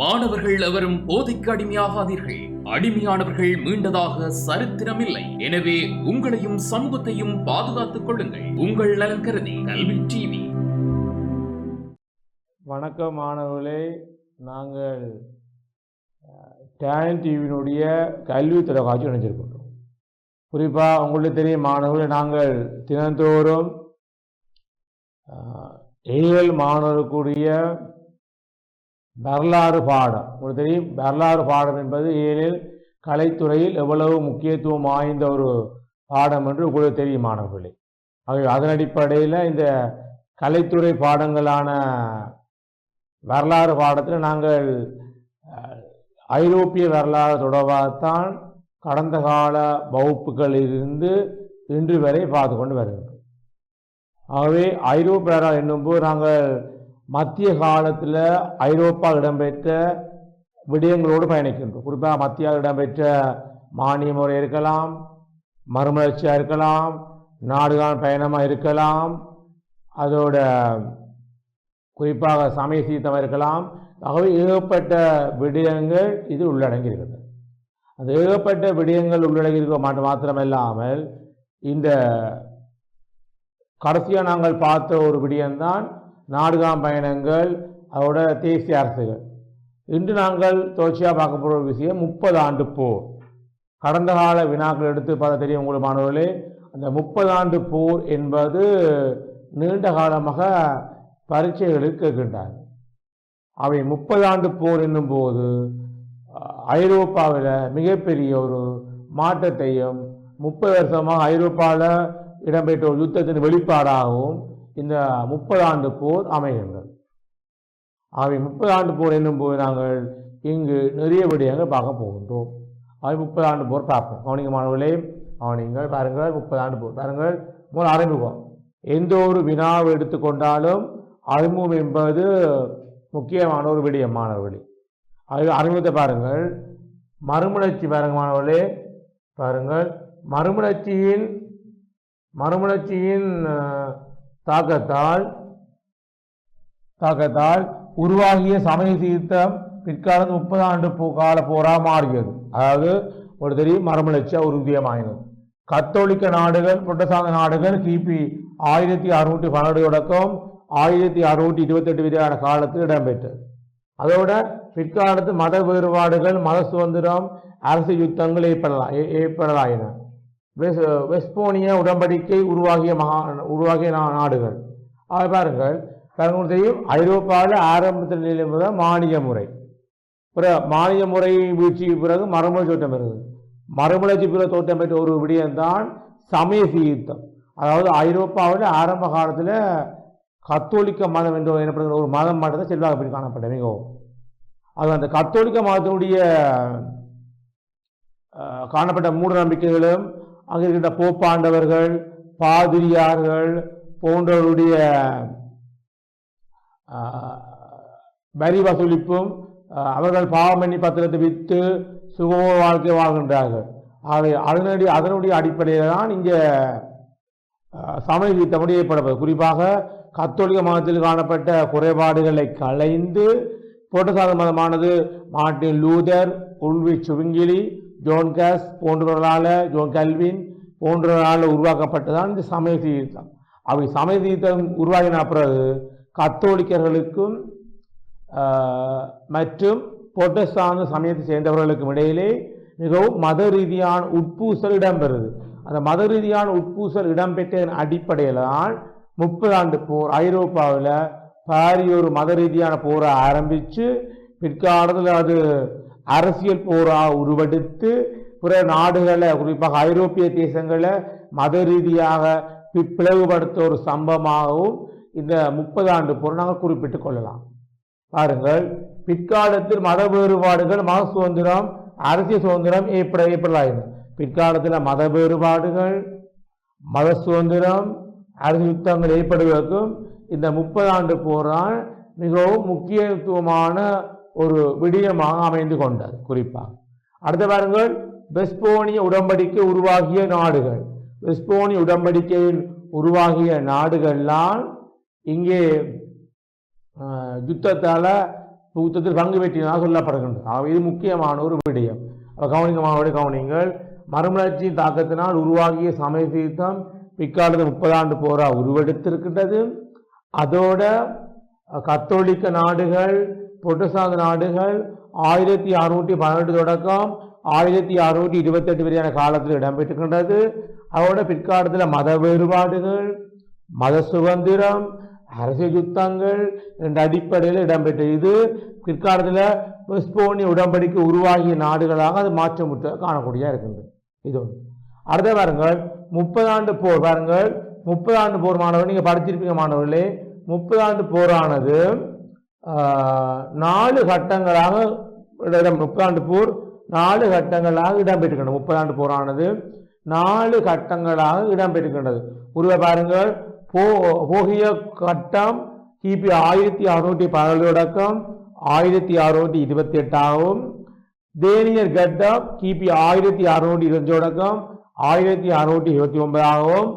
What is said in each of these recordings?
மாணவர்கள் எவரும் போதைக்கு அடிமையாகாதீர்கள். அடிமையானவர்கள் மீண்டதாக சரித்திரமில்லை. எனவே உங்களையும் சமூகத்தையும் பாதுகாத்துக் கொள்ளுங்கள். உங்கள் நலன் கருதி கல்வி டிவி. வணக்கம் மாணவர்களே. நாங்கள் டேலண்ட் டிவியினுடைய கல்வி தொலைக்காட்சி இணைஞ்சிருக்கின்றோம். குறிப்பாக உங்களுக்கு தெரியும் மாணவர்களை நாங்கள் தினந்தோறும் ஏஎல் மாணவர்களுக்குரிய வரலாறு பாடம். உங்களுக்கு தெரியும் வரலாறு பாடம் என்பது ஏழில் கலைத்துறையில் எவ்வளவு முக்கியத்துவம் வாய்ந்த ஒரு பாடம் என்று உங்களுக்கு தெரியும் மாணவர்களே ஆகவே அதன் அடிப்படையில் இந்த கலைத்துறை பாடங்களான வரலாறு பாடத்தில் நாங்கள் ஐரோப்பிய வரலாறு தொடர்பாகத்தான் கடந்த கால வகுப்புகளிலிருந்து இன்று வரை பார்த்து கொண்டு வருகின்றோம் ஆகவே ஐரோப்பிய வரலாறு என்னும்போது நாங்கள் மத்திய காலத்தில் ஐரோப்பா இடம்பெற்ற விடயங்களோடு பயணிக்கின்றோம். குறிப்பாக மத்திய இடம்பெற்ற மானிய முறை இருக்கலாம் மறுமலர்ச்சியாக இருக்கலாம் நாடுகான் பயணமாக இருக்கலாம் அதோட குறிப்பாக சமய சீர்த்தம் இருக்கலாம். ஆகவே ஏகப்பட்ட விடயங்கள் இது உள்ளடங்கி இருக்கிறது அந்த ஏகப்பட்ட விடயங்கள் உள்ளடங்கி இருக்க மாட்டு மாத்திரமில்லாமல் இந்த கடைசியாக நாங்கள் பார்த்த ஒரு விடயம்தான் நாடுகாம் பயணங்கள் அதோட தேசிய அரசுகள். இன்று நாங்கள் தொடர்ச்சியாக பார்க்க போகிற ஒரு விஷயம் முப்பது ஆண்டு போர். கடந்த கால வினாக்கள் எடுத்து பார்த்த தெரியும் உங்களுக்கு மாணவர்களே. அந்த முப்பது ஆண்டு போர் என்பது நீண்ட காலமாக பரீட்சைகளில் கேட்கின்றார். அவை முப்பது ஆண்டு போர் என்னும் போது ஐரோப்பாவில் மிகப்பெரிய ஒரு மாற்றத்தையும் முப்பது வருஷமாக ஐரோப்பாவில் இடம்பெற்ற ஒரு யுத்தத்தின் வெளிப்பாடாகவும் இந்த முப்பது ஆண்டு போர் அமைகின்றது ஆகவே முப்பது ஆண்டு போர் என்னும் போது நாங்கள் இங்கு நிறைய விடயங்கள் பார்க்க போகின்றோம். அது முப்பது ஆண்டு போர் பார்ப்போம். கவனிங்க மாணவர்களே கவனிங்கள் பாருங்கள் முப்பது ஆண்டு போர். பாருங்கள் முதல் அறிமுகம். எந்த ஒரு வினாவை எடுத்துக்கொண்டாலும் அறிமுகம் என்பது முக்கியமான ஒரு விடயம் மாணவர்களே. அது அறிமுகத்தை பாருங்கள். மறுமலர்ச்சி பாருங்க மாணவர்களே. பாருங்கள் மறுமலர்ச்சியின் மறுமலர்ச்சியின் தாக்கத்தால் தாக்கத்தால் உருவாகிய சமய சீர்த்தம் பிற்காலத்து முப்பது ஆண்டு போ கால போரா மாறியது. அதாவது ஒரு தெரியும் மறுமலர்ச்சியா உறுதியமாயினது கத்தோலிக்க நாடுகள் புரட்டசாந்த நாடுகள் கிபி ஆயிரத்தி அறுநூற்றி பன்னெண்டு தொடக்கம் ஆயிரத்தி அறுநூற்றி இருபத்தெட்டு வரையான காலத்தில் இடம்பெற்றது. அதோட பிற்காலத்து மத வேறுபாடுகள் மத சுதந்திரம் அரசு யுத்தங்கள் ஏற்படலாம் ஏ- ஏற்படலாயின. வெஸ்போனிய உடன்படிக்கை உருவாகிய மகா உருவாகிய நா- நாடுகள். அதை பாருங்கள் பாருங்கள் தெரியும் ஐரோப்பாவில் ஆரம்பத்தில் நிலைமுறை மானிய முறை. பிறகு மானிய முறை வீழ்ச்சிக்கு பிறகு மறுமலர்ச்சி தோட்டம் பெறுகிறது. மறுமலர்ச்சி பிற தோட்டம் பெற்ற ஒரு விடயம்தான் சமய சீர்த்தம் அதாவது ஐரோப்பாவில் ஆரம்ப காலத்தில் கத்தோலிக்க மதம் என்று எனப்படுகிற ஒரு மதம் மட்டும்தான் செல்வாக பெற்று காணப்பட்ட மிகவும் அது அந்த கத்தோலிக்க மதத்தினுடைய காணப்பட்ட மூட நம்பிக்கைகளும் அங்கே இருக்கின்ற போப்பாண்டவர்கள் பாதிரியார்கள் போன்றவருடைய வரி வசூலிப்பும் அவர்கள் பாவமணி பத்திரத்தை விற்று சுகம வாழ்க்கை வாழ்கின்றார்கள். ஆகவே அதனுடைய அதனுடைய அடிப்படையில் தான் இங்கே சமய சீர்த்தம் குறிப்பாக கத்தோலிக மதத்தில் காணப்பட்ட குறைபாடுகளை களைந்து புரட்டசாத மதமானது Martin Luther Ulrich Zwingli John case போன்றவர்களால் ஜோன் கல்வின் போன்றவர்களால் உருவாக்கப்பட்டதான் இந்த சமய சீர்திருத்தம். அவை சமய சீர்திருத்தம் உருவாகின பிறகு கத்தோலிக்கர்களுக்கும் மற்றும் புரட்டஸ்தான சமயத்தை சேர்ந்தவர்களுக்கும் இடையிலே மிகவும் மத ரீதியான உட்பூசல் இடம்பெறுது அந்த மத ரீதியான உட்பூசல் இடம்பெற்றதன் அடிப்படையில் தான் முப்பது ஆண்டு போர் ஐரோப்பாவில் பாரிய ஒரு மத ரீதியான போரை ஆரம்பித்து பிற்காலத்தில் அது அரசியல் போராக உருவெடுத்து பிற நாடுகளை குறிப்பாக ஐரோப்பிய தேசங்களை மத ரீதியாக பிளவுபடுத்த ஒரு சம்பவமாகவும் இந்த முப்பது ஆண்டு போர் நாங்கள் குறிப்பிட்டு கொள்ளலாம். பாருங்கள் பிற்காலத்தில் மத வேறுபாடுகள் மத சுதந்திரம் அரசியல் சுதந்திரம் ஏற்பட ஆயிடும் பிற்காலத்தில் மத வேறுபாடுகள் மத சுதந்திரம் அரசியல் யுத்தங்கள் ஏற்படுவதற்கும் இந்த முப்பது ஆண்டு போரால் மிகவும் முக்கியத்துவமான ஒரு விடயமாக அமைந்து கொண்டது குறிப்பாக. அடுத்து பாருங்கள். வெஸ்போனிய உடன்படிக்கை உருவாகிய நாடுகள். வெஸ்போனிய உடன்படிக்கையில் உருவாகிய நாடுகள்லாம் இங்கே யுத்தத்தால் யுத்தத்தில் பங்கு பெற்றியதாக சொல்லப்படுகின்றது இது முக்கியமான ஒரு விடயம். அப்ப கவனிக்கமான கவனிங்கள் மறுமலர்ச்சியின் தாக்கத்தினால் உருவாகிய சமய சீர்த்தம் பிற்காலத்து முப்பது ஆண்டு போரா உருவெடுத்திருக்கின்றது. அதோட கத்தோலிக்க நாடுகள் புரட்டஸ்தாந்த நாடுகள் ஆயிரத்தி அறுநூற்றி பன்னெண்டு தொடக்கம் ஆயிரத்தி அறுநூற்றி இருபத்தெட்டு வரையான காலத்தில் இடம்பெற்றுகின்றது அதோட பிற்காலத்தில் மத வேறுபாடுகள் மத சுதந்திரம் அரசியல் யுத்தங்கள் என்ற அடிப்படையில் இடம்பெற்ற இது பிற்காலத்தில் வெஸ்போனிய உடன்படிக்கை உருவாகிய நாடுகளாக அது மாற்றமுற்ற காணக்கூடியதாக இருக்கின்றது. இது ஒன்று அடுத்த பாருங்கள் முப்பதாண்டு போர். பாருங்கள் முப்பதாண்டு போர் மாணவர் நீங்கள் படிச்சிருப்பீங்க மாணவர்களே. முப்பதாண்டு போரானது நாலு கட்டங்களாக இடம் முப்பது போர் நாலு கட்டங்களாக இடம்பெற்றுகின்றது முப்பதாண்டு போரானது நாலு கட்டங்களாக இடம்பெற்றுகின்றது உருவ பாருங்கள் போ போகிய கட்டம் கிபி ஆயிரத்தி அறுநூற்றி பதினேழு தொடக்கம் ஆயிரத்தி அறுநூற்றி இருபத்தி எட்டாகவும் தேனியர் கட்டம் கிபி ஆயிரத்தி அறுநூற்றி இருபத்தி தொடக்கம் ஆயிரத்தி அறுநூற்றி இருபத்தி ஒன்பதாகவும்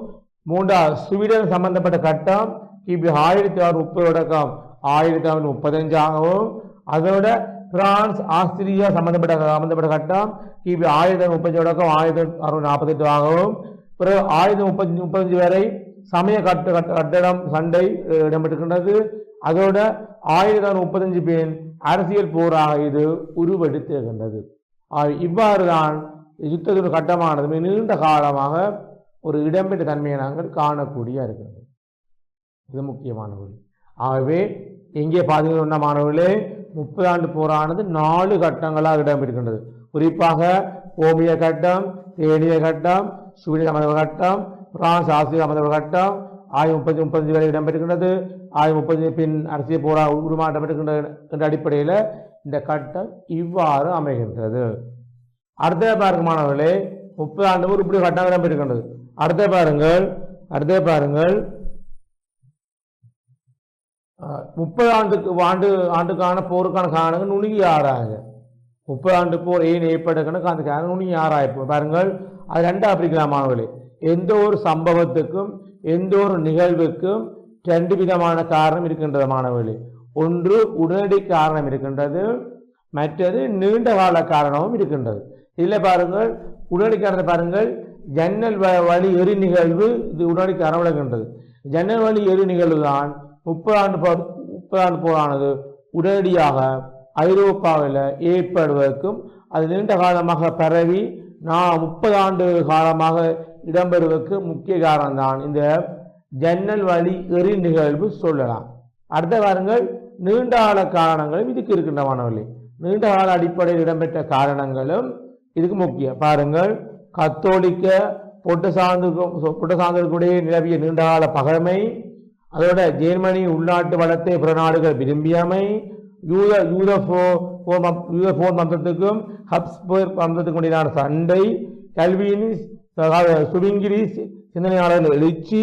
மூன்றாவது சுவீடன் சம்பந்தப்பட்ட கட்டம் கிபி ஆயிரத்தி அறுநூற்றி முப்பது தொடக்கம் ஆயிரத்தி தொள்ளாயிரத்தி முப்பத்தஞ்சாகவும் அதோட பிரான்ஸ் ஆஸ்திரியா சம்பந்தப்பட்ட சம்பந்தப்பட்ட கட்டம் கிபி ஆயிரத்தி முப்பத்தஞ்சு தொடக்கம் ஆயிரத்தி அறுநூறு நாற்பத்தெட்டு ஆகவும் பிறகு ஆயிரத்தி முப்பத்தி முப்பத்தஞ்சு வரை சமய கட்ட கட்ட- கட்டடம் சண்டை இடம்பெற்றிருக்கின்றது. அதோட ஆயிரத்தி தொள்ளாயிரத்தி முப்பத்தஞ்சு பேர் அரசியல் போராக இது உருவெடுத்திருக்கின்றது. இவ்வாறு தான் யுத்தத்தின் கட்டமானது மிக நீண்ட காலமாக ஒரு இடம்பெற்ற தன்மையை நாங்கள் காணக்கூடிய இருக்கிறது இது முக்கியமான ஒரு ஆகவே எங்கே பார்த்தீங்கன்னா மாணவர்களே முப்பது ஆண்டு போரானது நாலு கட்டங்களாக இடம்பெறுகின்றது குறிப்பாக ஓமிய கட்டம் தேனிய கட்டம் சூரிய அமர்வு கட்டம் பிரான்ஸ் ஆசிய அமர்வு கட்டம் ஆயிரத்தி முப்பத்தி முப்பத்தஞ்சு வரை இடம்பெறுகின்றது ஆயிரத்தி முப்பத்தஞ்சு பின் அரசியல் போரா உருமாற்றப்பட்டிருக்கின்ற என்ற அடிப்படையில் இந்த கட்டம் இவ்வாறு அமைகின்றது. அடுத்த பாருங்க மாணவர்களே முப்பது ஆண்டு ஒரு இப்படி கட்டம் இடம்பெறுகின்றது அடுத்த பாருங்கள் அடுத்த பாருங்கள் முப்பது ஆண்டுக்கு ஆண்டு ஆண்டுக்கான போருக்கான காரணங்கள் நுணுகி ஆறாங்க முப்பது ஆண்டு போர் ஏன் ஏற்படுக்கணும் அந்த காரணம் நுணுகி ஆராய்ப்பு பாருங்கள் அது ரெண்டு பிரிக்கலாம் மாணவர்களே. எந்த ஒரு சம்பவத்துக்கும் எந்த ஒரு நிகழ்வுக்கும் ரெண்டு விதமான காரணம் இருக்கின்றது மாணவர்களே. ஒன்று உடனடி காரணம் இருக்கின்றது. மற்றது நீண்ட கால காரணமும் இருக்கின்றது. இதில் பாருங்கள் உடனடி காரணத்தை பாருங்கள். ஜன்னல் வ- வழி எரி நிகழ்வு இது உடனடி காரணம் விளக்கின்றது ஜன்னல் வழி எரி நிகழ்வு தான் முப்பது ஆண்டு முப்பது ஆண்டு போரானது உடனடியாக ஐரோப்பாவில் ஏற்படுவதற்கும் அது நீண்ட காலமாக பரவி நான் முப்பது ஆண்டு காலமாக இடம்பெறுவதற்கு முக்கிய காரணம் தான் இந்த ஜன்னல் வழி எரி நிகழ்வு சொல்லலாம். அடுத்த பாருங்கள் நீண்ட கால காரணங்களும் இதுக்கு இருக்கின்ற மாணவர்களே நீண்ட கால அடிப்படையில் இடம்பெற்ற காரணங்களும் இதுக்கு முக்கியம். பாருங்கள். கத்தோலிக்க பொட்டு சார்ந்து பொட்டு சார்ந்தவர்களுடைய நிலவிய நீண்டகால பகழமை அதோட ஜெர்மனி உள்நாட்டு வளத்தை பிற நாடுகள் விரும்பியமை யூத யூத போ யூத போர் மந்தத்துக்கும் ஹப்ஸ்போர் மந்தத்துக்கும் இடையிலான சண்டை கல்வியின் சுவிங்கிரி சிந்தனையாளர்கள் எழுச்சி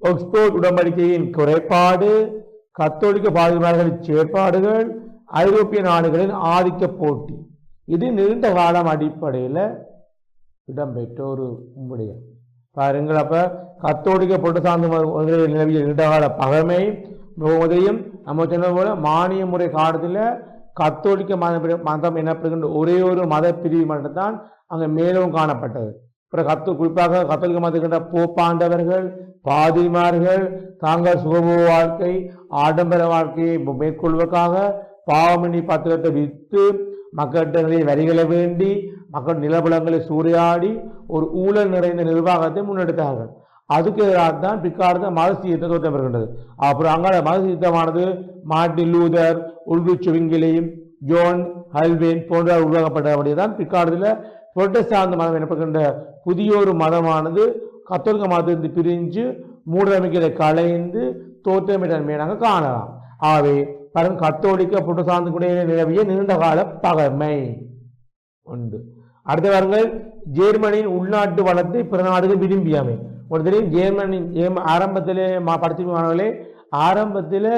ஒக்ஸ்போர்ட் உடன்படிக்கையின் குறைபாடு கத்தோலிக்க பாதுகாவலர்களின் செயற்பாடுகள் ஐரோப்பிய நாடுகளின் ஆதிக்க போட்டி. இது நீண்ட காலம் அடிப்படையில் இடம்பெற்ற ஒரு விடயம் பாருங்கள் அப்போ கத்தோலிக்க பொட்டு சார்ந்த மதங்களில் நிலவிய நீண்டகால பகமையும் உதயம் நம்ம சொன்னது போல மானிய முறை காலத்தில் கத்தோலிக்க மத மதம் எனப்படுகின்ற ஒரே ஒரு மத பிரிவு மட்டும்தான் அங்கே மேலும் காணப்பட்டது. அப்புறம் கத்து குறிப்பாக கத்தோலிக்க மதக்கின்ற போப்பாண்டவர்கள் பாதிரிமார்கள் தாங்கள் சுகபோக வாழ்க்கை ஆடம்பர வாழ்க்கையை மேற்கொள்வதற்காக பாவமணி பத்திரத்தை விற்று மக்கள்கிட்ட நிறைய வரிகளை வேண்டி மக்கள் நிலபலங்களை சூறையாடி ஒரு ஊழல் நிறைந்த நிர்வாகத்தை முன்னெடுத்தார்கள். அதுக்கு எதிராக தான் பிற்காலத்தில் மத சீர்திருத்தம் தோற்றம் பெறுகின்றது. அப்புறம் அங்கே மத சீர்திருத்தமானது Martin Luther Ulrich Zwingli John Calvin போன்றவர் உருவாக்கப்பட்டபடியே தான் பிற்காலத்தில் புரட்டஸ்தாந்த மதம் எனப்படுகின்ற புதிய ஒரு மதமானது கத்தோலிக்க மதத்திலிருந்து பிரிஞ்சு மூடநம்பிக்கையை களைந்து தோற்றமிட்டன்மையை நாங்கள் காணலாம். ஆகவே பரம் கத்தோலிக்க புரட்டஸ்தாந்த நிலவிய நீண்ட கால பகமை உண்டு. அடுத்த வாருங்கள் ஜெர்மனியின் உள்நாட்டு வளத்தை பிற நாடுகள் விரும்பியாமை ஒரு தெரியும் ஜெர்மனி ஜெர்ம ஆரம்பத்தில் மா படிச்சிருக்காங்களே ஆரம்பத்தில்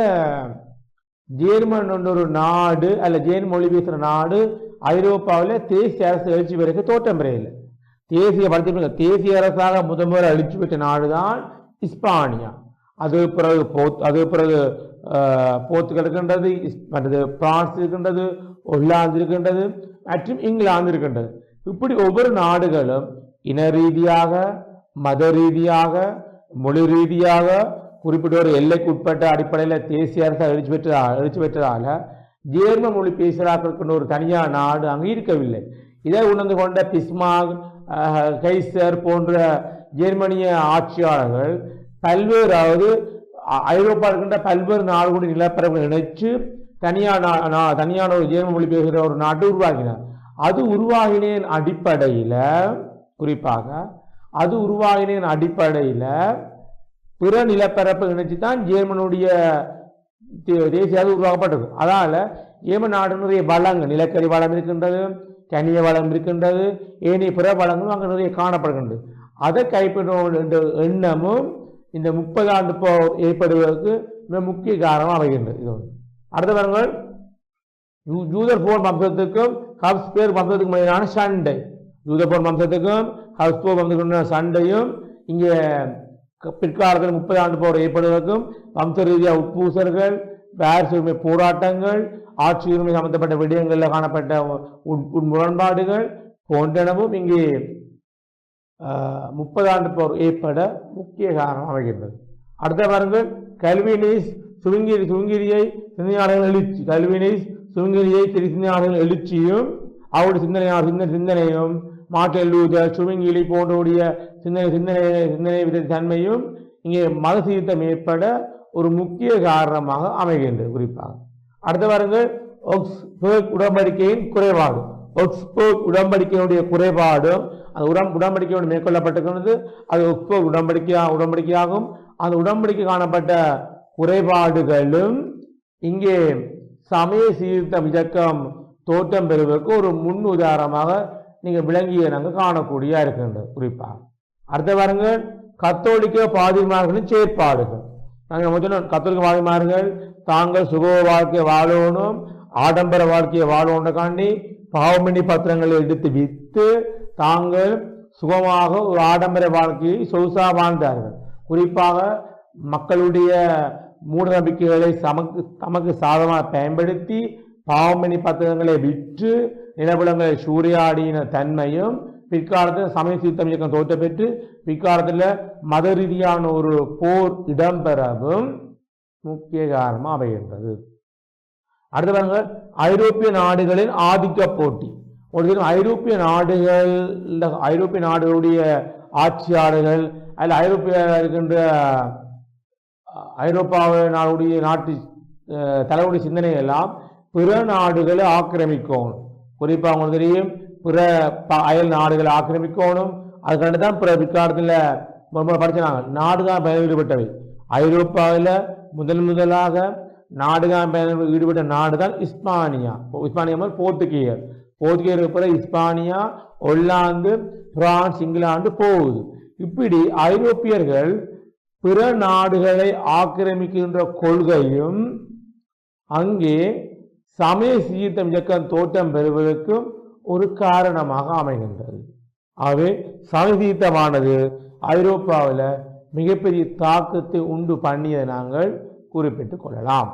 ஜேர்மன் ஒரு நாடு அல்ல ஜேர்மன் மொழி பேசுகிற நாடு ஐரோப்பாவில் தேசிய அரசு எழுச்சி பிறகு தோற்றம் பெறையில் தேசிய படுத்திருக்க தேசிய அரசாக முதன்முறை அழிச்சு பெற்ற நாடு தான் இஸ்பானியா. அது பிறகு போத் அது பிறகு போர்த்துகல் இருக்கின்றது மற்றது பிரான்ஸ் இருக்கின்றது ஒல்லாந்து இருக்கின்றது மற்றும் இங்கிலாந்து இருக்கின்றது. இப்படி ஒவ்வொரு நாடுகளும் இன ரீதியாக மத ரீதியாக மொழி ரீதியாக குறிப்பிட்ட ஒரு எல்லைக்கு உட்பட்ட அடிப்படையில் தேசிய அரசு எழுச்சி பெற்ற எழுச்சி பெற்றதால் ஜேர்ம மொழி பேசுகிறார்கள் ஒரு தனியார் நாடு அங்கே இருக்கவில்லை. இதை உணர்ந்து கொண்ட பிஸ்மாக் கைசர் போன்ற ஜெர்மனிய ஆட்சியாளர்கள் பல்வேறு அதாவது ஐரோப்பா இருக்கின்ற பல்வேறு நாடுகளுடைய நிலப்பரப்புகளை இணைச்சு தனியார் நா- நா- தனியான ஒரு ஜேர்ம மொழி பேசுகிற ஒரு நாட்டை உருவாக்கினார். அது உருவாகினேன் அடிப்படையில் குறிப்பாக அது உருவாகின அடிப்படையில் பிற நிலப்பரப்பு இணைச்சு தான் ஜேர்மனுடைய தே- தேசிய அது உருவாக்கப்பட்டது. அதனால் ஏமன் நாடு நிறைய வளங்கள் நிலக்கரி வளம் இருக்கின்றது கனிய வளம் இருக்கின்றது ஏனைய பிற வளங்களும் அங்கே நிறைய காணப்படுகின்றது. அதை கைப்பற்றும் என்ற எண்ணமும் இந்த முப்பது ஆண்டு போர் ஏற்படுவதற்கு மிக முக்கிய காரணம் அமைகின்றது. இது ஒன்று அடுத்த பாருங்கள். ஜூதர் போர் வம்சத்துக்கும் ஹப்ஸ்பேர் வம்சத்துக்கும் இடையிலான சண்டை. ஜூதர் போர் வம்சத்துக்கும் ஹஸ்போ வந்து கொண்ட சண்டையும் இங்கே பிற்காலத்தில் முப்பது ஆண்டு போர் ஏற்படுவதற்கும் வம்ச ரீதியாக உட்பூசர்கள் வேர் உரிமை போராட்டங்கள் ஆட்சி உரிமை சம்பந்தப்பட்ட விடயங்களில் காணப்பட்ட உட் உட் முரண்பாடுகள் போன்றனவும் இங்கே முப்பது ஆண்டு போர் ஏற்பட முக்கிய காரணம் அமைகின்றது. அடுத்த பாருங்கள். கல்வினீஸ் சுருங்கிரி சுருங்கிரியை சிந்தனையாளர்கள் எழுச்சி கல்வினீஸ் சுருங்கிரியை திரு சிந்தனையாளர்கள் எழுச்சியும் அவருடைய சிந்தனையாளர் சிந்தனை சிந்தனையும் மார்ட்டின் லூதர் சுருங்கிலி போன்றோடைய சிந்தனை சிந்தனை சிந்தனை வித தன்மையும் இங்கே மத சீர்த்தம் ஏற்பட ஒரு முக்கிய காரணமாக அமைகின்றது குறிப்பாக. அடுத்த பாருங்கள் ஒக்ஸ்பர்க் உடன்படிக்கையின் குறைபாடு. ஒக்ஸ்பர்க் உடன்படிக்கையினுடைய குறைபாடும் அந்த உடம் உடன்படிக்கையோடு மேற்கொள்ளப்பட்டிருக்கிறது அது ஒக்ஸ்பர்க் உடன்படிக்கையா உடன்படிக்கையாகும். அந்த உடன்படிக்கை காணப்பட்ட குறைபாடுகளும் இங்கே சமய சீர்த்தம் இயக்கம் தோற்றம் பெறுவதற்கு ஒரு முன் உதாரணமாக நீங்கள் விளங்கிய நாங்கள் காணக்கூடிய இருக்கின்றது குறிப்பாக அடுத்த பாருங்கள் கத்தோலிக்க பாதிரிமார்களின் செயற்பாடுகள். நாங்கள் முதல்ல கத்தோலிக்க பாதிரிமார்கள் தாங்கள் சுக வாழ்க்கை வாழணும் ஆடம்பர வாழ்க்கையை வாழணுக்காண்டி பாவமணி பத்திரங்களை எடுத்து விற்று தாங்கள் சுகமாக ஒரு ஆடம்பர வாழ்க்கையை சொகுசாக வாழ்ந்தார்கள். குறிப்பாக மக்களுடைய மூட நம்பிக்கைகளை சமக்கு தமக்கு சாதமாக பயன்படுத்தி பாவமணி பத்திரங்களை விற்று நிலபுலங்களை சூறையாடின தன்மையும் பிற்காலத்தில் சமய சீர்த்தம் இயக்கம் தோற்ற பெற்று பிற்காலத்தில் மத ரீதியான ஒரு போர் இடம்பெறவும் முக்கிய காரணமாக அமைகின்றது அடுத்து பாருங்க ஐரோப்பிய நாடுகளின் ஆதிக்க போட்டி. ஒரு தினம் ஐரோப்பிய நாடுகள் ஐரோப்பிய நாடுகளுடைய ஆட்சியாளர்கள் அதில் ஐரோப்பிய இருக்கின்ற ஐரோப்பாவை நாடுடைய நாட்டு தலைவருடைய சிந்தனை எல்லாம் பிற நாடுகளை ஆக்கிரமிக்கணும் குறிப்பாக உங்களுக்கு தெரியும் பிற ப- அயல் நாடுகளை ஆக்கிரமிக்கணும். அதுக்காண்டி தான் பிற பிற்காலத்தில் படிச்சாங்க நாடுகான் பயணம் ஈடுபட்டவை. ஐரோப்பாவில் முதல் முதலாக நாடுகான் பயணம் ஈடுபட்ட நாடு தான் இஸ்பானியா இஸ்பானியா மாதிரி போர்த்துகீயர் போர்த்துகீயருக்கு பிறகு இஸ்பானியா ஒல்லாந்து பிரான்ஸ் இங்கிலாந்து போகுது. இப்படி ஐரோப்பியர்கள் பிற நாடுகளை ஆக்கிரமிக்கின்ற கொள்கையும் அங்கே சமய சீர்திருத்தம் இயக்கம் தோற்றம் பெறுவதற்கும் ஒரு காரணமாக அமைகின்றது. ஆகவே சமய சீர்த்தமானது ஐரோப்பாவில் மிகப்பெரிய தாக்கத்தை உண்டு பண்ணியதை நாங்கள் குறிப்பிட்டுக் கொள்ளலாம்.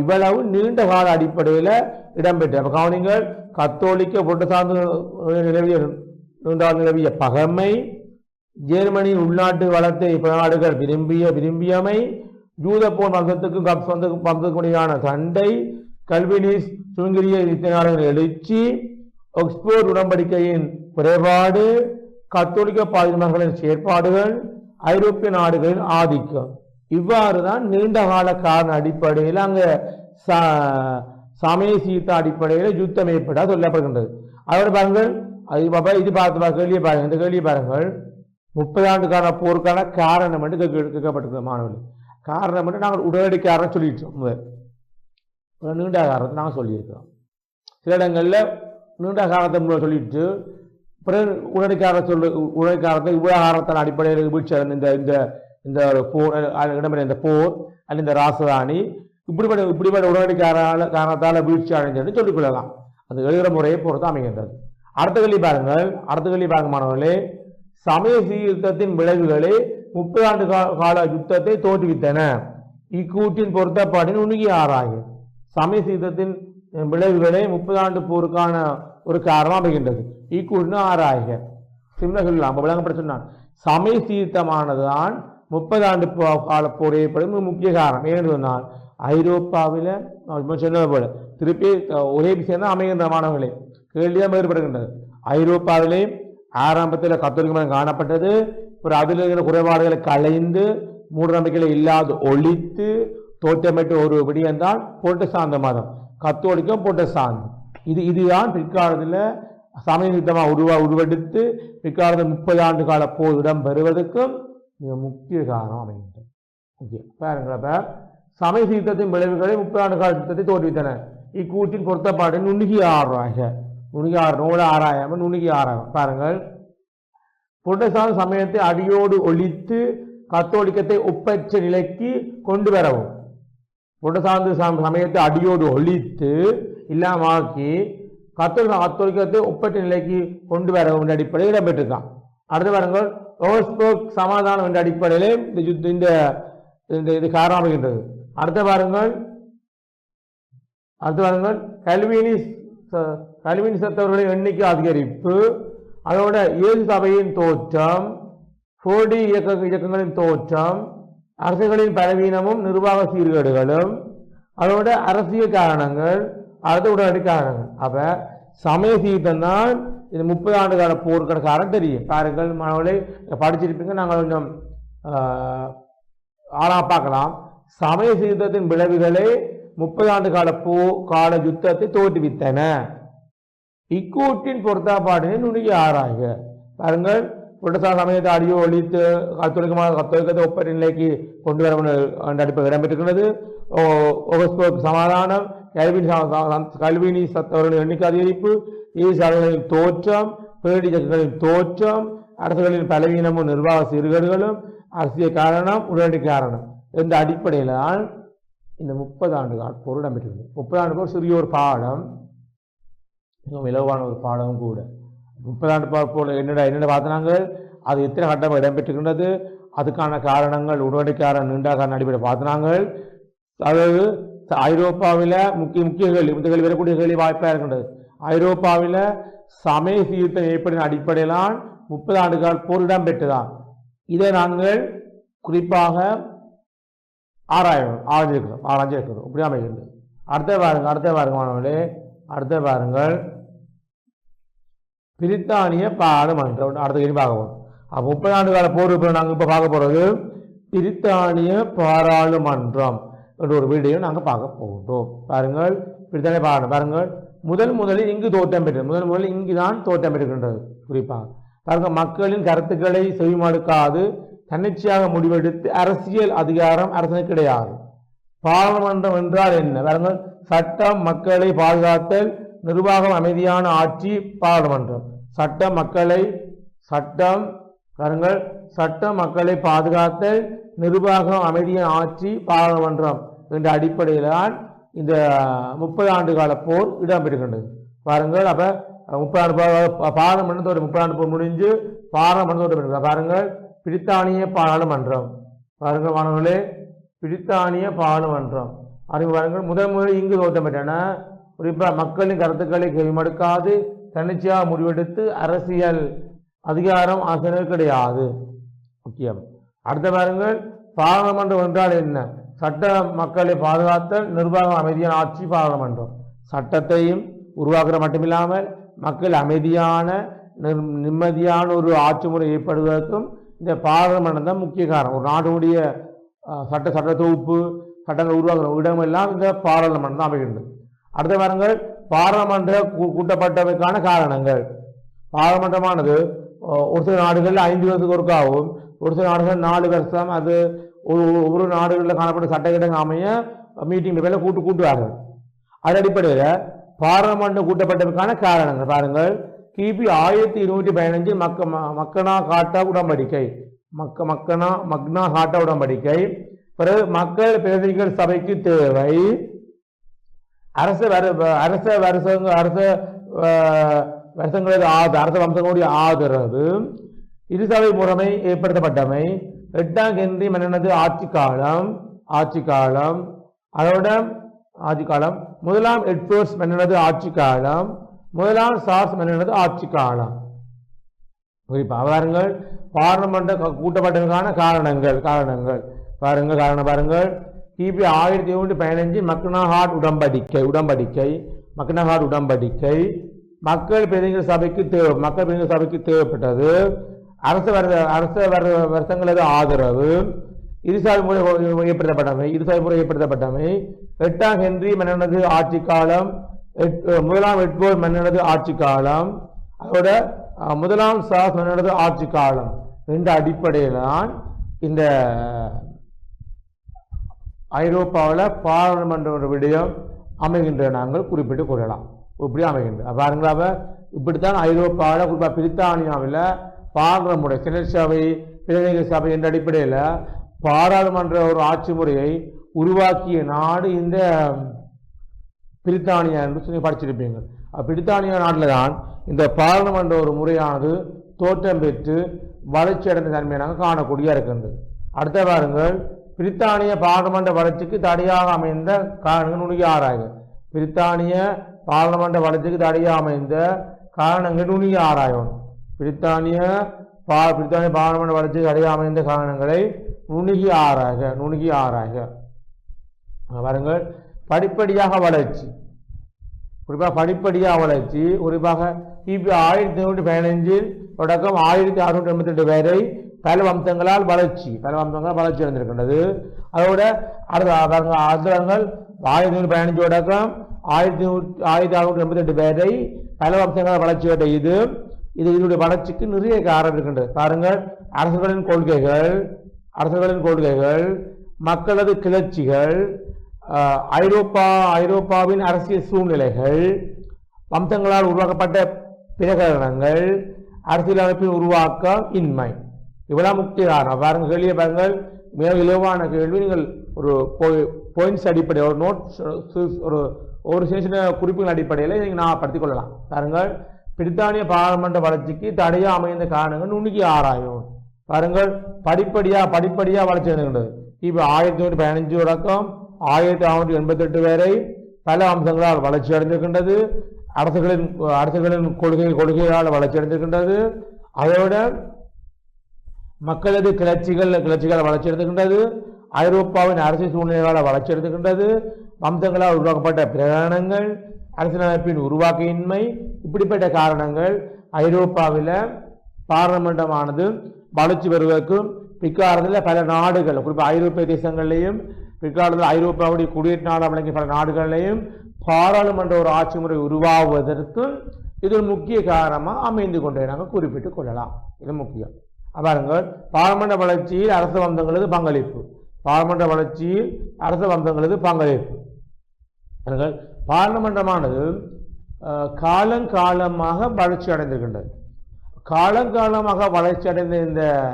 இவ்வளவு நீண்ட கால அடிப்படையில் இடம்பெற்ற கவனிங்கள் கத்தோலிக்க புரட்டசார்ந்த நிலவிய நீண்டால் நிலவிய பகமை ஜெர்மனியின் உள்நாட்டு வளத்தை பிற நாடுகள் விரும்பிய விரும்பியமை யூத போர் வம்சத்துக்கும் கப்ஸ் வம்சத்துக்கும் சண்டை கல்வினிஸ் சுங்கிரிய நாடுகளின் எழுச்சி ஆக்ஸ்போர்ட் உடன்படிக்கையின் குறைபாடு கத்தோலிக்க பாதிரிமார்களின் செயற்பாடுகள் ஐரோப்பிய நாடுகளின் ஆதிக்கம். இவ்வாறு தான் நீண்ட கால காரண அடிப்படையில் அங்கே ச- சமய சீர்த்த அடிப்படையில் யுத்தம் ஏற்பட சொல்லப்படுகின்றது. அதோட பாருங்கள் அது பாப்பா இது பார்த்து கேள்வியை பாருங்கள் இந்த கேள்வியை பாருங்கள். முப்பது ஆண்டுக்கான போருக்கான காரணம் என்று கேட்கப்பட்டிருக்கிறது மாணவர்கள். காரணம் என்று நாங்கள் உடனடி காரணம் சொல்லிட்டோம். முதல் ஒரு நீண்ட காலத்தை நாங்கள் சொல்லியிருக்கிறோம். சில இடங்களில் நீண்ட காரணத்தை சொல்லிட்டு பிறகு உடனடிக்காக சொல்ல சொல்லு உடனடி விவகாரத்தின் அடிப்படையில் வீழ்ச்சி இந்த இந்த இந்த போர் இடம்பெற இந்த போர் அல்ல இந்த ராசதானி இப்படிப்பட்ட இப்படிப்பட்ட உடனடிக்காரால காரணத்தால் வீழ்ச்சி அடைஞ்சதுன்னு சொல்லிக்கொள்ளலாம் அந்த எழுகிற முறையை பொறுத்து அமைகின்றது. அடுத்த கல்வி பாருங்கள் அடுத்த கல்வி பாருங்க மாணவர்களே சமய சீர்திருத்தத்தின் விளைவுகளே முப்பது ஆண்டு கால யுத்தத்தை தோற்றுவித்தன. இக்கூட்டின் பொருத்தப்பாடின் உணுகி ஆராயும். சமய சீதத்தின் விளைவுகளே முப்பது ஆண்டு போருக்கான ஒரு காரணம் அமைகின்றது. இக்கூட்டின் ஆராய்க சிம்ல சொல்லலாம் விளங்கப்பட சொன்னான். சமய சீர்த்தமானதுதான் முப்பது ஆண்டு போ- கால போர் ஏற்படும் முக்கிய காரணம். ஏன்னு சொன்னால் ஐரோப்பாவில் சொன்னது போல திருப்பி ஒரே விஷயம் தான் அமைகின்ற மாணவர்களே. கேள்விதான் வேறுபடுகின்றது ஐரோப்பாவிலே ஆரம்பத்தில் கத்தோலிக்க மதம் காணப்பட்டது. ஒரு அதில் இருக்கிற குறைபாடுகளை களைந்து மூட நம்பிக்கைகளை இல்லாது ஒழித்து தோற்றமிட்ட ஒரு பொட்டை சாந்த மதம். கத்தோலிக்கம் புரட்டஸ்தாந்து இது இதுதான் பிற்காலத்தில் சமய சித்தமாக உருவா உருவெடுத்து பிற்காலத்தில் முப்பது ஆண்டு கால போர் பெறுவதற்கும் மிக முக்கிய காரணம் அமைகின்றது. ஓகே பாருங்களப்ப சமய சீர்த்தத்தின் விளைவுகளை முப்பது ஆண்டு கால சித்தத்தை தோற்றுவித்தன. இக்கூட்டின் பொருத்தப்பாடு நுணுகி ஆறாக நுணுகி ஆறு நூலை ஆராயாமல் நுணுகி ஆறாயம் பாருங்கள். புரட்டஸ்தான சமயத்தை அடியோடு ஒழித்து கத்தோலிக்கத்தை ஒப்பற்ற நிலைக்கு கொண்டு வரவும். புரட்டஸ்தான சமயத்தை அடியோடு ஒழித்து இல்லாமாக்கி கத்தோலிக்க கத்தோலிக்கத்தை ஒப்பற்ற நிலைக்கு கொண்டு வர என்ற அடிப்படையில் இடம்பெற்றிருக்கான். அடுத்து பாருங்கள் ரோஸ்போக் சமாதானம் என்ற அடிப்படையிலே இந்த யுத்த- இந்த இந்த இது காரணமாகின்றது அடுத்த பாருங்கள் அடுத்து பாருங்கள் கல்வினிஸ் கல்வினி சத்தவர்களின் எண்ணிக்கை அதிகரிப்பு அதோட ஏழு சபையின் தோற்றம் போடி இயக்க இயக்கங்களின் தோற்றம் அரசுகளின் பலவீனமும் நிர்வாக சீர்கேடுகளும் அதோட அரசியல் காரணங்கள் அடுத்த உடனடி காரணங்கள். அப்போ சமய சீர்த்தம் தான் இது முப்பது ஆண்டு கால போருக்கான காரணம் தெரியும். பாருங்கள் மாணவர்களே படிச்சிருப்பீங்க நாங்கள் கொஞ்சம் ஆளாக பார்க்கலாம். சமய சீர்த்தத்தின் விளைவுகளே முப்பது ஆண்டு கால போ கால யுத்தத்தை தோற்றுவித்தன. இக்கூட்டின் பொருத்தாப்பாடினை நுணுகி ஆராய்க. பாருங்கள் புரட்டசா சமயத்தை அடியோ ஒழித்து கத்தோலிக்கமாக கத்தோலிக்கத்தை ஒப்பற்ற நிலைக்கு கொண்டு வர என்ற அடிப்படையில் இடம்பெற்றிருக்கிறது ஓ- ஓகஸ்போக் சமாதானம் கல்வினி ச- ச- கல்வினி சத்தவர்களின் எண்ணிக்கை அதிகரிப்பு ஈசாலைகளின் தோற்றம் பேடி சக்திகளின் தோற்றம் அரசுகளின் பலவீனமும் நிர்வாக சீர்கேடுகளும் அரசியல் காரணம் உடனடி காரணம் என்ற அடிப்படையில் தான் இந்த முப்பது ஆண்டு கால போர் இடம்பெற்றிருந்தது முப்பது ஆண்டு போர் சிறிய ஒரு பாடம் மிகவும் இலவான ஒரு பாடமும் கூட முப்பதாண்டு போல என்னடா என்னென்ன பார்த்தனாங்க? அது எத்தனை கட்டம் இடம்பெற்றுகின்றது அதுக்கான காரணங்கள் உடனடிக்காரன் நீண்டாக அடிப்படை பார்த்தனாங்க. அதாவது ஐரோப்பாவில் முக்கிய முக்கிய கேள்வி இந்த கேள்வி வரக்கூடிய கேள்வி வாய்ப்பாக இருக்கின்றது. ஐரோப்பாவில் சமய சீர்த்தம் ஏற்படின அடிப்படையிலான் முப்பது ஆண்டுகால் போர் இடம்பெற்றுதான் இதை நாங்கள் குறிப்பாக ஆராயணும் ஆராய்ஞ்சிருக்கிறோம் ஆராய்ஞ்சிருக்கிறோம். இப்படி அமைகிறது அடுத்த பாருங்கள் அடுத்த பாருங்க மாணவர்களே அடுத்த பாருங்கள். பிரித்தானிய பாராளுமன்றம் அடுத்த கேள்வி பார்க்க அப்போ முப்பது ஆண்டு கால போர் இப்போ நாங்கள் இப்போ பார்க்க போகிறது பிரித்தானிய பாராளுமன்றம் என்ற ஒரு வீடியோ நாங்கள் பார்க்க போகிறோம் பாருங்கள் பிரித்தானிய பாராளுமன்றம் பாருங்கள். முதல் முதலில் இங்கு தோற்றம் பெற்றது. முதல் முதலில் இங்கு தான் தோற்றம் பெறுகின்றது குறிப்பாக பாருங்கள் மக்களின் கருத்துக்களை செவிமடுக்காது தன்னிச்சையாக முடிவெடுத்து அரசியல் அதிகாரம் அரசனுக்கு கிடையாது. பாராளுமன்றம் என்றால் என்ன? பாருங்கள் சட்டம் மக்களை பாதுகாத்தல் நிர்வாகம் அமைதியான ஆட்சி பாராளுமன்றம். சட்ட மக்களை சட்டம் பாருங்கள் சட்ட மக்களை பாதுகாத்தல் நிர்வாகம் அமைதியான ஆட்சி பாராளுமன்றம் என்ற அடிப்படையில் தான் இந்த முப்பது ஆண்டு கால போர் இடம்பெறுகின்றது. பாருங்கள் அப்ப முப்பது பாராளுமன்றத்தோட முப்பது ஆண்டு போர் முடிஞ்சு பாராளுமன்றத்தோட பாருங்கள் பிரித்தானிய பாராளுமன்றம். பாருங்கள் மாணவர்களே பிரித்தானிய பாராளுமன்றம். அறிவு பாருங்கள் முதல் முதல் இங்கு தோற்றம் பெற்றன குறிப்பாக மக்களின் கருத்துக்களை கைமடுக்காது தன்னிச்சையாக முடிவெடுத்து அரசியல் அதிகாரம் ஆசிரியர் கிடையாது. முக்கியம். அடுத்த பாருங்கள் பாராளுமன்றம் என்றால் என்ன? சட்ட மக்களை பாதுகாத்தல் நிர்வாகம் அமைதியான ஆட்சி பாராளுமன்றம். சட்டத்தையும் உருவாக்குற மட்டுமில்லாமல் மக்கள் அமைதியான நிம்மதியான ஒரு ஆட்சி முறை ஏற்படுவதற்கும் இந்த பாராளுமன்றம் தான் முக்கிய காரணம். ஒரு நாட்டினுடைய சட்ட சட்ட தொகுப்பு சட்டங்கள் உருவாக்குற இடமெல்லாம் இந்த பாராளுமன்றம் தான் அமைகின்றது. அடுத்த வாரங்கள் பாராளுமன்ற கூ- கூட்டப்பட்டமைக்கான காரணங்கள். பாராளுமன்றமானது ஒரு சில நாடுகளில் ஐந்து வருஷத்துக்கு ஒருக்காகவும் ஒரு சில நாடுகள் நாலு வருஷம் அது ஒரு ஒரு நாடுகளில் காணப்பட்ட சட்டத்திட்டங்கள் அமைய மீட்டிங் பேரில் கூட்டு கூட்டுவார்கள். அதன் அடிப்படையில் பாராளுமன்றம் கூட்டப்பட்டமைக்கான காரணங்கள். பாருங்கள் கிபி ஆயிரத்தி இருநூற்றி பதினஞ்சு மக்க மக்கனா காட்டா உடன்படிக்கை. மக்க மக்கனா மக்னா காட்டா உடன்படிக்கை. பிறகு மக்கள் பிரதிநிதிகள் சபைக்கு தேவை. அரச வரு அரச வருஷங்க அரச வருஷங்களது ஆத அரச வம்சங்களுடைய ஆதரவு இருசபை முறைமை ஏற்படுத்தப்பட்டமை. எட்டாம் ஹென்றி மன்னனது ஆட்சி காலம் ஆட்சி காலம். அதோட ஆட்சி காலம். முதலாம் எட்வர்ட்ஸ் மன்னனது ஆட்சி காலம். முதலாம் சார்ஸ் மன்னனது ஆட்சி காலம். குறிப்பாக பாருங்கள் பார்லமெண்ட் கூட்டப்பட்டதற்கான காரணங்கள் காரணங்கள். பாருங்கள் காரணம் பாருங்கள். கிபி ஆயிரத்தி எழுநூற்றி பதினஞ்சு மக்னஹாட் உடம்படிக்கை உடம்படிக்கை மக்னஹாட் உடம்படிக்கை மக்கள் பிரதிநிதிகள் சபைக்கு தேவை மக்கள் பிரதிநிதிகள் சபைக்கு தேவைப்பட்டது. அரசு வர அரசு வர வருஷங்களது ஆதரவு. இருசால் முறை ஏற்படுத்தப்பட்டமை இருசால் முறை ஏற்படுத்தப்பட்டமை எட்டாம் ஹென்றி மன்னனது ஆட்சி காலம் முதலாம் எட்போர் மன்னனது ஆட்சி காலம். அதோட முதலாம் சாஸ் மன்னனது ஆட்சி காலம். என்ற அடிப்படையில் தான் இந்த ஐரோப்பாவில் பாராளுமன்ற ஒரு விடயம் அமைகின்ற நாங்கள் குறிப்பிட்டு கூறலாம் இப்படி அமைகின்றது பாருங்களாவ இப்படித்தான் ஐரோப்பாவில் குறிப்பாக பிரித்தானியாவில் பாராளுமன்ற செனட் சபை பிரதிநிதிகள் சபை என்ற அடிப்படையில் பாராளுமன்ற ஒரு ஆட்சி முறையை உருவாக்கிய நாடு இந்த பிரித்தானியா என்று சொல்லி படிச்சிருப்பீங்க. பிரித்தானியா நாட்டில் தான் இந்த பாராளுமன்ற ஒரு முறையானது தோற்றம் பெற்று வளர்ச்சி அடைந்த தன்மையை நாங்கள் காணக்கூடிய இருக்கின்றது. அடுத்த பாருங்கள் பிரித்தானிய பாராளுமன்ற வளர்ச்சிக்கு தடையாக அமைந்த காரணங்கள் நுணுகி ஆராய்க பிரித்தானிய பாராளுமன்ற வளர்ச்சிக்கு தடையாக அமைந்த காரணங்கள் நுணுகி ஆராயணும் பிரித்தானிய பா பிரித்தானிய பாராளுமன்ற வளர்ச்சிக்கு தடையாக அமைந்த காரணங்களை நுணுகி ஆராய்க நுணுகி ஆராய்க. பாருங்கள். படிப்படியாக வளர்ச்சி. குறிப்பாக படிப்படியாக வளர்ச்சி. குறிப்பாக கிபி ஆயிரத்தி ஐநூற்றி பதினஞ்சில் தொடக்கம் ஆயிரத்தி அறுநூற்றி எண்பத்தி ரெண்டு வரை பல வம்சங்களால் வளர்ச்சி பல வம்சங்களால் வளர்ச்சி அடைந்திருக்கின்றது. அதோட அடுத்த பாருங்க, ஆயிரத்தி ஐநூற்றி பதினஞ்சு அடக்கம் ஆயிரத்தி நூற்றி ஆயிரத்தி அறுநூற்றி எண்பத்தி ரெண்டு பேரை பல வம்சங்களால் வளர்ச்சி அடைய இது இது இதனுடைய வளர்ச்சிக்கு நிறைய காரணம் இருக்கின்றது. பாருங்கள் அரசுகளின் கொள்கைகள் அரசுகளின் கொள்கைகள் மக்களது கிளர்ச்சிகள் ஐரோப்பா ஐரோப்பாவின் அரசியல் சூழ்நிலைகள் வம்சங்களால் உருவாக்கப்பட்ட பிரகடனங்கள் அரசியலமைப்பின் உருவாக்கம் இன்மை. இவ்வளவு முக்கிய காரணம் பாருங்க கேள்வியை பாருங்கள். மிக இலவான கேள்வி. நீங்கள் ஒரு பாயிண்ட்ஸ் அடிப்படை ஒரு நோட் ஒரு ஒரு சின்ன சின்ன குறிப்புகள் அடிப்படையில் நீங்கள் நான் படுத்திக் கொள்ளலாம். பாருங்கள். பிரித்தானிய பாராளுமன்ற வளர்ச்சிக்கு தடையாக அமைந்த காரணங்கள் நுணுக்கி ஆராயும். பாருங்கள். படிப்படியாக படிப்படியாக வளர்ச்சி அடைகின்றது இப்போ ஆயிரத்தி நூற்றி பதினஞ்சு தொடக்கம் ஆயிரத்தி அறுநூற்றி எண்பத்தெட்டு வரை பல அம்சங்களால் வளர்ச்சி அடைந்திருக்கின்றது. அரசுகளின் அரசுகளின் கொள்கை கொள்கைகளால் வளர்ச்சி அடைந்திருக்கின்றது. அதோட மக்களது கிளர்ச்சிகள் கிளர்ச்சிகளை வளர்ச்சி எடுத்துக்கின்றது ஐரோப்பாவின் அரசு சூழ்நிலைகளால் வளர்ச்சி எடுத்துக்கின்றது வம்சங்களால் உருவாக்கப்பட்ட பிரகடனங்கள் அரசியலமைப்பின் உருவாக்கையின்மை இப்படிப்பட்ட காரணங்கள் ஐரோப்பாவில் பாராளுமன்றமானது வளர்ச்சி பெறுவதற்கும் பிற்காலத்தில் பல நாடுகள் குறிப்பாக ஐரோப்பிய தேசங்கள்லையும் பிற்காலத்தில் ஐரோப்பாவுடைய குடியேற்ற நாடு வழங்கிய பல நாடுகளிலையும் பாராளுமன்ற ஒரு ஆட்சி முறை உருவாகுவதற்கும் இது ஒரு முக்கிய காரணமாக அமைந்து கொண்டே நாங்கள் குறிப்பிட்டுக் கொள்ளலாம். இது முக்கியம். பாருங்கள். பாராளுமன்ற வளர்ச்சியில் அரசு வந்தங்களது பங்களிப்பு. பாராளுமன்ற வளர்ச்சியில் அரசு வந்தங்களது பங்களிப்பு. பாருங்கள். பாராளுமன்றமானது காலங்காலமாக வளர்ச்சி அடைந்திருக்கின்றது. காலங்காலமாக வளர்ச்சி அடைந்த இந்த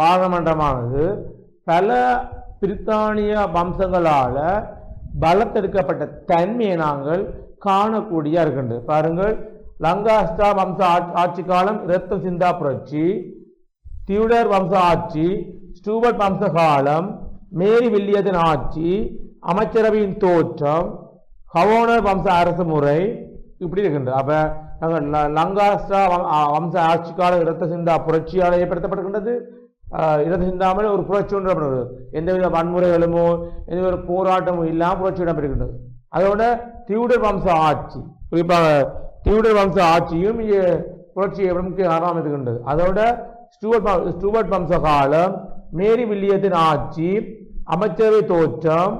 பாராளுமன்றமானது பல பிரித்தானிய வம்சங்களால் பலத்தெடுக்கப்பட்ட தன்மையை நாங்கள் காணக்கூடிய இருக்கின்றது. பாருங்கள். லங்காஸ்டா வம்ச ஆட்சி- ஆட்சி காலம் இரத்த சிந்தா புரட்சி டியூடர் வம்ச ஆட்சி ஸ்டூவர்ட் வம்ச காலம் மேரி வில்லியத்தின் ஆட்சி அமைச்சரவையின் தோற்றம் ஹவோனர் வம்ச அரசு முறை இப்படி இருக்கின்றது அப்ப நாங்கள் லங்காஸ்டா வம்ச ஆட்சி கால இரத்த சிந்தா புரட்சியால் ஏற்படுத்தப்படுகின்றது இரத்த சிந்தாமல் ஒரு புரட்சி ஒன்று எந்தவித வன்முறைகளுமோ எந்தவித ஒரு போராட்டமும் இல்லாமல் புரட்சி இடம்பெறுகின்றது அதோட டியூடர் வம்ச ஆட்சி குறிப்பாக டியூடர் வம்ச ஆட்சியும் இங்கே புரட்சியை முக்கிய காரணம் இருக்கின்றது அதோட ஸ்டூவர்ட் ஸ்டூவர்ட் வம்ச காலம் மேரி வில்லியத்தின் ஆட்சி அமைச்சரவை தோற்றம்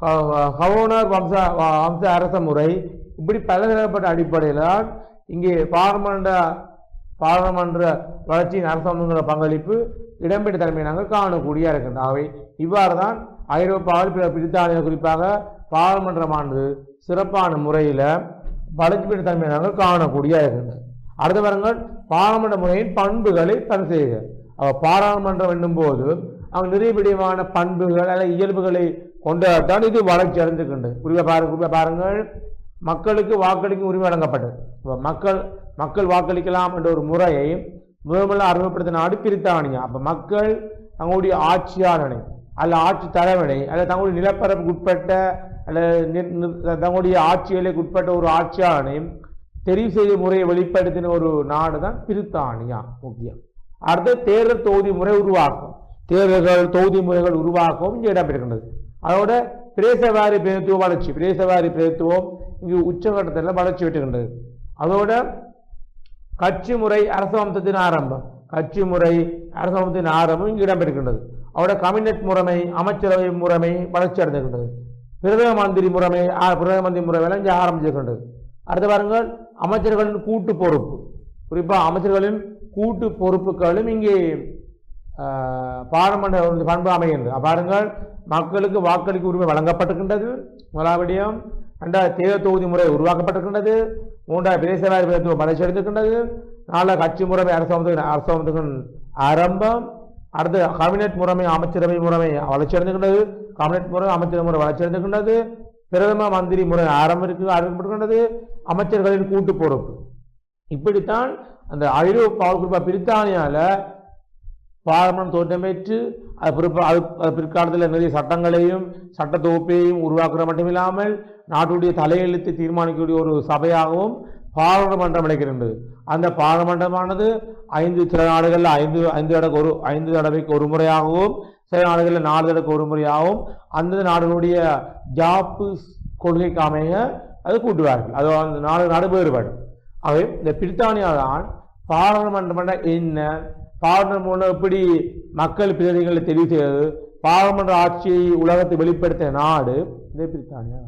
ஹ- ஹவோனர் வம்ச வ- வம்ச அரச முறை இப்படி பலதரப்பட்ட அடிப்படையில் தான் இங்கே பாராளுமன்ற பாராளுமன்ற வளர்ச்சியின் அரசாங்கங்கள பங்களிப்பு இடம்பெற்ற தலைமை நாங்கள் காணக்கூடிய இருக்கின்றன அவை இவ்வாறு தான் ஐரோப்பாவில் பிற பிரித்தானியா குறிப்பாக பாராளுமன்றமானது சிறப்பான முறையில் வளர்ச்சி பெற்ற தலைமை நாங்கள் காணக்கூடிய இருக்கின்றன அடுத்த பாருங்கள் பாராளுமன்ற முறையின் பண்புகளை பரிசெய்க அவ பாராளுமன்றம் என்னும் போது அவங்க நிறைவிடமான பண்புகள் அல்ல இயல்புகளை கொண்டதான் இது வளர்ச்சி அடைந்திருக்கின்றது குறிப்பாக பாருங்க குறிப்பாக பாருங்கள் மக்களுக்கு வாக்களிக்கும் உரிமை வழங்கப்பட்டது. மக்கள் மக்கள் வாக்களிக்கலாம் என்ற ஒரு முறையை முதல்ல அறிமுகப்படுத்த நாடு பிரித்தானியா. அப்போ மக்கள் தங்களுடைய ஆட்சியாளனை அல்ல ஆட்சி தலைவனை அல்ல தங்களுடைய நிலப்பரப்புக்கு உட்பட்ட அல்ல தங்களுடைய ஆட்சிகளுக்கு உட்பட்ட ஒரு ஆட்சியாளனையும் தெரிவு செய்த முறையை வெளிப்படுத்தின ஒரு நாடு தான் பிரித்தானியா முக்கியம். அடுத்து தேர்தல் தொகுதி முறை உருவாக்கும். தேர்தல்கள் தொகுதி முறைகள் உருவாக்கவும் இங்கே இடம்பெறுகின்றது. அதோட பிரேசவாரி பிரதித்துவ வளர்ச்சி பிரேசவாரி பிரதித்துவம் இங்கு உச்சகட்டத்தில் வளர்ச்சி பெற்றுகின்றது. அதோட கட்சி முறை அரசவம்சத்தின் ஆரம்பம். கட்சி முறை அரசவம்சத்தின் ஆரம்பம் இங்கு இடம்பெறுகின்றது. அவரோட கமினட் முறைமை அமைச்சரவை முறைமை வளர்ச்சி அடைந்திருக்கின்றது. பிரதம மந்திரி முறைமை பிரதம மந்திரி முறைமையெல்லாம் இங்கே ஆரம்பிச்சிருக்கின்றது. அடுத்து பாருங்கள் அமைச்சர்களின் கூட்டு பொறுப்பு. குறிப்பாக அமைச்சர்களின் கூட்டு பொறுப்புகளும் இங்கே ஆஹ், பாராளுமன்ற பண்பு அமைகின்றது. பாருங்கள் மக்களுக்கு வாக்களிக்க உரிமை வழங்கப்பட்டிருக்கின்றது. முதலாவடியும் ரெண்டாவது தேர்தல் தொகுதி முறை உருவாக்கப்பட்டிருக்கின்றது. மூன்றாவது பிரதேசவாரி பிரதித்துவம் வளர்ச்சி அடைந்திருக்கின்றது நாலாவது கட்சி முறைமை அரசாங்கத்துக்கு அரசாங்கத்துக்கு ஆரம்பம். அடுத்து கேபினெட் முறைமை அமைச்சரவை முறைமை வளர்ச்சி அடைந்திருக்கின்றது. கேபினெட் முறை அமைச்சரவை முறை வளர்ச்சி அடைந்திருக்கின்றது. பிரதம மந்திரி முறை ஆரம்பிற்கு ஆரம்பிக்கப்பட்டிருக்கின்றது அமைச்சர்களின் கூட்டு பொறுப்பு இப்படித்தான் அந்த ஐரோப்பா குறிப்பாக பிரித்தானியாவில் பாராளுமன்றம் தோற்றமேற்று அது பிற்பா அது பிற்காலத்தில் நிறைய சட்டங்களையும் சட்ட தொகுப்பையும் உருவாக்குற மட்டுமில்லாமல் நாட்டுடைய தலையெழுத்து தீர்மானிக்கக்கூடிய ஒரு சபையாகவும் பாராளுமன்றம் அழைக்கின்றது அந்த பாராளுமன்றமானது ஐந்து சில நாடுகளில் ஐந்து ஐந்து தடவை ஒரு ஐந்து தடவைக்கு ஒரு முறையாகவும் சில நாடுகளில் நாலு தடவைக்கு ஒரு முறையாகவும் அந்த நாடுகளுடைய ஜாப்பு கொள்கைக்கு அமைய அது கூட்டுவார்கள். அது அந்த நாலு நாடு வேறுபாடு ஆகவே இந்த பிரித்தானியா தான் பாராளுமன்றம் என்ன? பாராளுமன்றம் எப்படி மக்கள் பிரதிநிதிகளை தெரிவு செய்வது பாராளுமன்ற ஆட்சியை உலகத்தை வெளிப்படுத்திய நாடு இந்த பிரித்தானியா.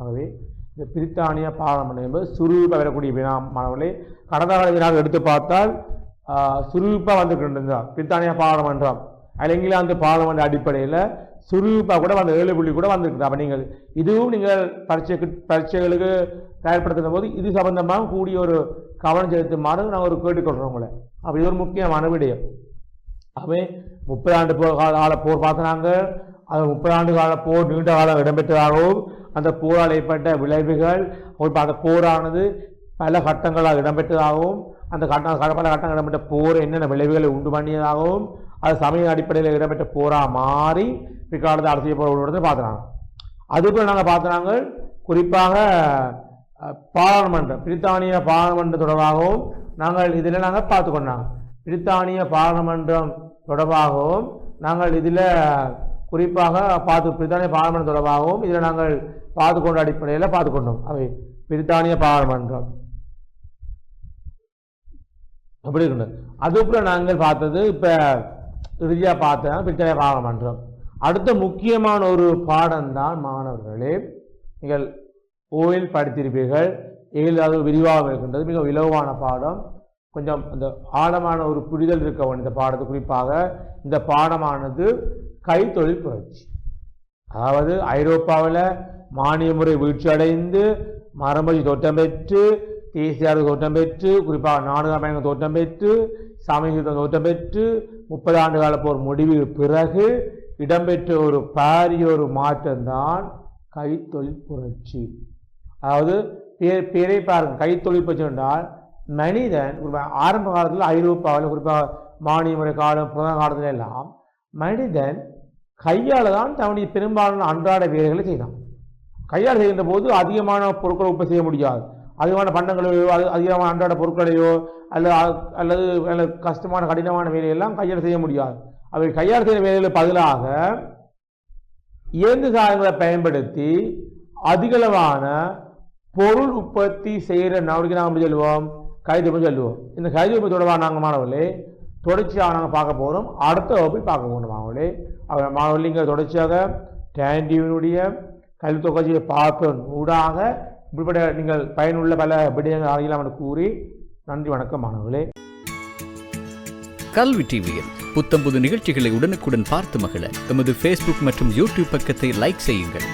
ஆகவே இந்த பிரித்தானியா பாராளுமன்றம் என்பது சுரூபாக வரக்கூடிய வினா மாணவர்களே கடந்த கால எடுத்து பார்த்தால் சுரூப்பாக வந்துருக்கின்றது. பிரித்தானியா பாராளுமன்றம். அதில் இங்கிலாந்து பாராளுமன்ற அடிப்படையில் சுரூப்பாக கூட வந்து ஏழு புள்ளி கூட வந்திருக்குது அப்போ நீங்கள் இதுவும் நீங்கள் பரீட்சைக்கு பரீட்சைகளுக்கு தயார்படுத்தும் போது இது சம்பந்தமாக கூடிய ஒரு கவனம் செலுத்துமாறு நாங்கள் ஒரு கேட்டுக்கொள்கிறோம் உங்களை அப்போ இது ஒரு முக்கியமான விடயம் அவை முப்பது ஆண்டு போ கால கால போர் பார்த்தினாங்க அது முப்பது ஆண்டு கால போர் நீண்ட காலம் இடம்பெற்றதாகவும் அந்த போரால் ஏற்பட்ட விளைவுகள் அந்த போரானது பல கட்டங்களாக இடம்பெற்றதாகவும் அந்த கட்ட பல கட்டங்கள் இடம்பெற்ற போர் என்னென்ன விளைவுகளை உண்டு பண்ணியதாகவும் அது சமய அடிப்படையில் இடம்பெற்ற போராக மாறி பிற்காலத்தில் அரசியல் போராட்டத்தை உருவானதை பார்த்துனாங்க அதுபோல் நாங்கள் பார்த்துனாங்க குறிப்பாக பாராளுமன்றம் பிரித்தானிய பாராளுமன்றம் தொடர்பாகவும் நாங்கள் இதில் நாங்கள் பார்த்து கொண்டாங்க பிரித்தானிய பாராளுமன்றம் தொடர்பாகவும் நாங்கள் இதில் குறிப்பாக பார்த்து பிரித்தானிய பாராளுமன்றம் தொடர்பாகவும் இதில் நாங்கள் பார்த்து கொண்ட அடிப்படையில் பார்த்து கொண்டோம். அவை பிரித்தானிய பாராளுமன்றம். அப்படி இருக்கின்றது அதுக்கப்புறம் நாங்கள் பார்த்தது இப்போ இறுதியாக பார்த்தோம் பித்தளை பாகமன்றம் அடுத்த முக்கியமான ஒரு பாடம் தான் மாணவர்களே நீங்கள் ஓயில் படித்திருப்பீர்கள் ஏழாவது விரிவாக இருக்கின்றது மிக இலவான பாடம். கொஞ்சம் அந்த ஆழமான ஒரு புரிதல் இருக்க வேண்டும் இந்த பாடத்தை. குறிப்பாக இந்த பாடமானது கைத்தொழில் புரட்சி. அதாவது ஐரோப்பாவில் மானிய முறை வீழ்ச்சியடைந்து மரமொழி தோற்றம் பெற்று தேசியார் தோற்றம் பெற்று குறிப்பாக நாடக தோற்றம் பெற்று சமயயுத்தம் தோற்றம் பெற்று முப்பது ஆண்டு கால போர் முடிவு பிறகு இடம்பெற்ற ஒரு பாரிய ஒரு மாற்றம்தான் கைத்தொழில் புரட்சி. அதாவது பேர் பேரை பாருங்க. கைத்தொழில் புரட்சி என்றால் மனிதன் ஆரம்ப காலத்தில் ஐரோப்பாவில் குறிப்பாக மானிய முறை காலம் புதன காலத்துல எல்லாம் மனிதன் கையால் தான் தன்னுடைய பெரும்பாலான அன்றாட வேலைகளை செய்தான். கையால் செய்கின்ற போது அதிகமான பொருட்களை உற்பத்தி செய்ய முடியாது. அதிகமான பண்டங்களையோ அது அதிகமான அன்றாட பொருட்களையோ அல்லது அல்லது அல்லது கஷ்டமான கடினமான வேலையெல்லாம் கையால் செய்ய முடியாது. அவை கையால் செய்கிற வேலைகளுக்கு பதிலாக இயந்து சாதனங்களை பயன்படுத்தி அதிகளவான பொருள் உற்பத்தி செய்கிற நடவடிக்கை நாங்கள் சொல்லுவோம் கைது சொல்லுவோம். இந்த கைது தொடர்பாக நாங்கள் மாணவர்களே தொடர்ச்சியாக நாங்கள் பார்க்க போகிறோம் அடுத்த வகுப்பில் பார்க்க போகணும் மாணவர்களே. அவர் மாணவர்கள் இங்கே தொடர்ச்சியாக டேண்டிவினுடைய கல்வி தொகுதியை பார்ப்பதன் ஊடாக உங்களுடைய நீங்கள் பயனுள்ள பல விடயங்கள் அறியலாம் என்று கூறி நன்றி வணக்கம் மாணவர்களே. கல்வி டிவியில் புத்தம்புது நிகழ்ச்சிகளை உடனுக்குடன் பார்த்து மகிழ எமது ஃபேஸ்புக் மற்றும் யூடியூப் பக்கத்தை லைக் செய்யுங்கள்.